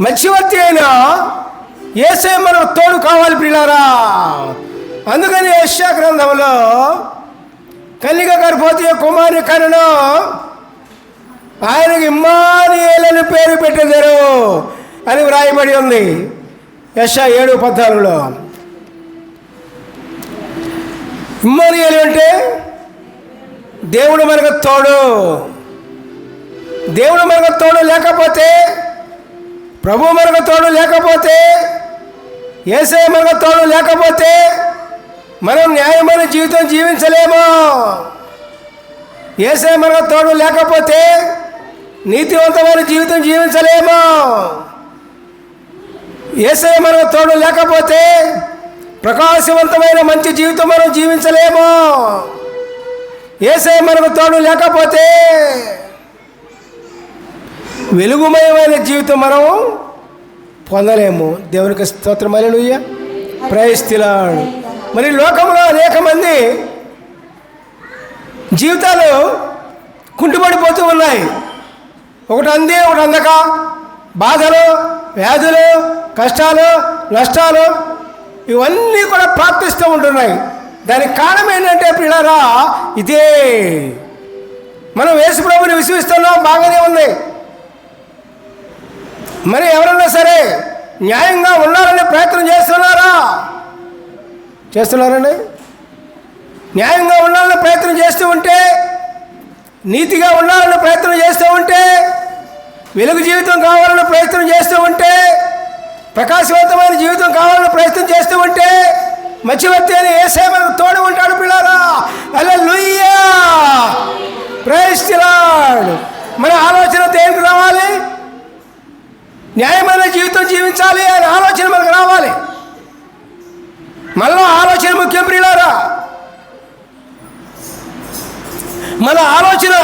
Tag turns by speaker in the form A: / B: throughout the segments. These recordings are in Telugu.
A: మధ్యవర్తి అయిన ఏసే మనకు తోడు కావాలి పిల్లారా అందుకని యశా గ్రంథంలో కన్నిక గర్భవతి కుమారి కనును ఆయనకి ఇమ్మానియేలని పేరు పెట్టేదారు అని వ్రాయబడి ఉంది. యశ ఏడు పద్నాలుగులో. ఇమ్మానియలు అంటే దేవుడు మనకు తోడు. దేవుడు మనకు తోడు లేకపోతే ప్రభు మనకు తోడు లేకపోతే ఏసే మనకు తోడు లేకపోతే మనం న్యాయమైన జీవితం జీవించలేము. ఏసే మనకు తోడు లేకపోతే నీతివంతమైన జీవితం జీవించలేము. ఏసే మనకు తోడు లేకపోతే ప్రకాశవంతమైన మంచి జీవితం మనం జీవించలేము. ఏసే మనకు తోడు లేకపోతే వెలుగుమయమైన జీవితం మనం పొందలేము. దేవునికి స్తోత్రం. అలెలుయ్య ప్రయస్తిలాడు మరి లోకంలో అనేక మంది జీవితాలు కుంటుపడిపోతూ ఉన్నాయి. ఒకటి అంది ఒకటి అందక. బాధలు వ్యాధులు కష్టాలు నష్టాలు ఇవన్నీ కూడా ప్రాప్తిస్తూ ఉంటున్నాయి. దానికి కారణం ఏంటంటే పిల్లరా ఇదే. మనం యేసు ప్రభుని విశ్వసిస్తున్నాం బాగానే ఉంది. మరి ఎవరన్నా సరే న్యాయంగా ఉండాలని ప్రయత్నం చేస్తున్నారా? చేస్తున్నారండి. న్యాయంగా ఉండాలని ప్రయత్నం చేస్తూ ఉంటే నీతిగా ఉండాలని ప్రయత్నం చేస్తూ ఉంటే వెలుగు జీవితం కావాలని ప్రయత్నం చేస్తూ ఉంటే ప్రకాశవంతమైన జీవితం కావాలని ప్రయత్నం చేస్తూ ఉంటే మధ్యవర్తి అని ఏసే మనకు తోడు ఉంటాడు పిల్లరా? అలా లుయ్యా ప్రయస్తిలాడు మన ఆలోచన దేనికి రావాలి న్యాయమైన జీవితం జీవించాలి అనే ఆలోచన మనకు రావాలి. మళ్ళా ఆలోచన ముఖ్యం ప్రియులారా. మన ఆలోచన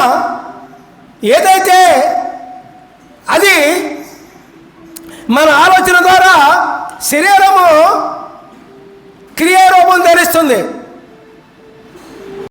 A: ఏదైతే అది మన ఆలోచన ద్వారా శరీరము